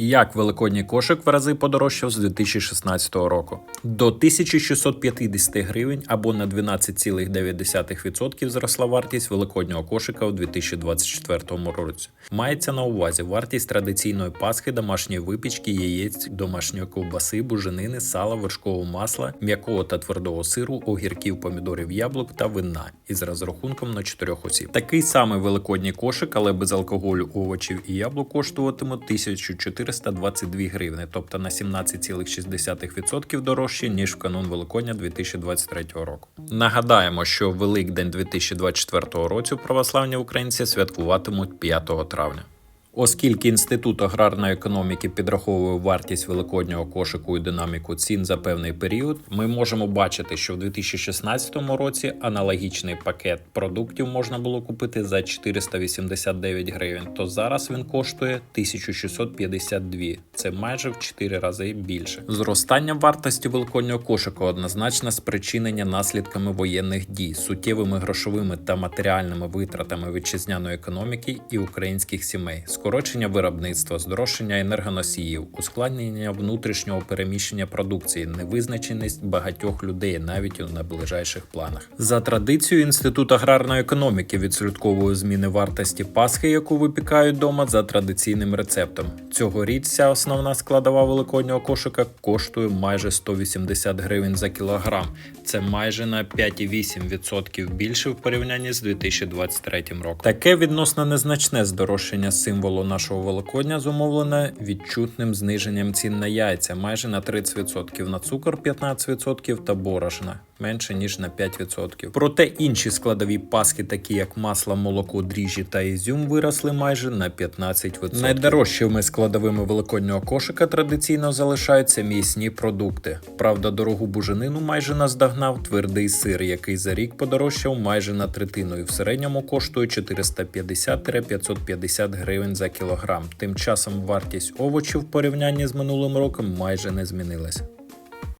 Як великодній кошик в рази подорожчав з 2016 року до 1650 гривень або на 12,9% зросла вартість великоднього кошика у 2024 році. Мається на увазі вартість традиційної пасхи, домашньої випічки, яєць, домашньої ковбаси, буженини, сала, вершкового масла, м'якого та твердого сиру, огірків, помідорів, яблук та вина із розрахунком на 4 осіб. Такий самий великодній кошик, але без алкоголю, овочів і яблук коштуватиме 1422 гривни, тобто на 17,6% дорожче ніж в канун Великодня 2023 року. Нагадаємо, що Великдень 2024 року православні українці святкуватимуть 5 травня. Оскільки інститут аграрної економіки підраховує вартість великоднього кошику і динаміку цін за певний період, ми можемо бачити, що в 2016 році аналогічний пакет продуктів можна було купити за 489 гривень, то зараз він коштує 1652. Це майже в 4 рази більше. Зростання вартості великоднього кошику однозначно спричинення наслідками воєнних дій, суттєвими грошовими та матеріальними витратами вітчизняної економіки і українських сімей скорочення виробництва, здорожчання енергоносіїв, ускладнення внутрішнього переміщення продукції, невизначеність багатьох людей навіть у найближайших планах. За традицією інститут аграрної економіки відслідковує зміни вартості пасхи, яку випікають вдома за традиційним рецептом. Цьогоріч ця основна складова великоднього кошика коштує майже 180 гривень за кілограм. Це майже на 5,8% більше в порівнянні з 2023 роком. Таке відносно незначне здорожчання символу нашого Великодня зумовлене відчутним зниженням цін на яйця майже на 30%, на цукор 15% та борошна менше ніж на 5%. Проте інші складові паски, такі як масло, молоко, дріжджі та ізюм, виросли майже на 15%. Найдорожчими складовими великоднього кошика традиційно залишаються м'ясні продукти. Правда, дорогу буженину майже наздогнав твердий сир, який за рік подорожчав майже на третину і в середньому коштує 450-550 гривень за кілограм. Тим часом вартість овочів в порівнянні з минулим роком майже не змінилася.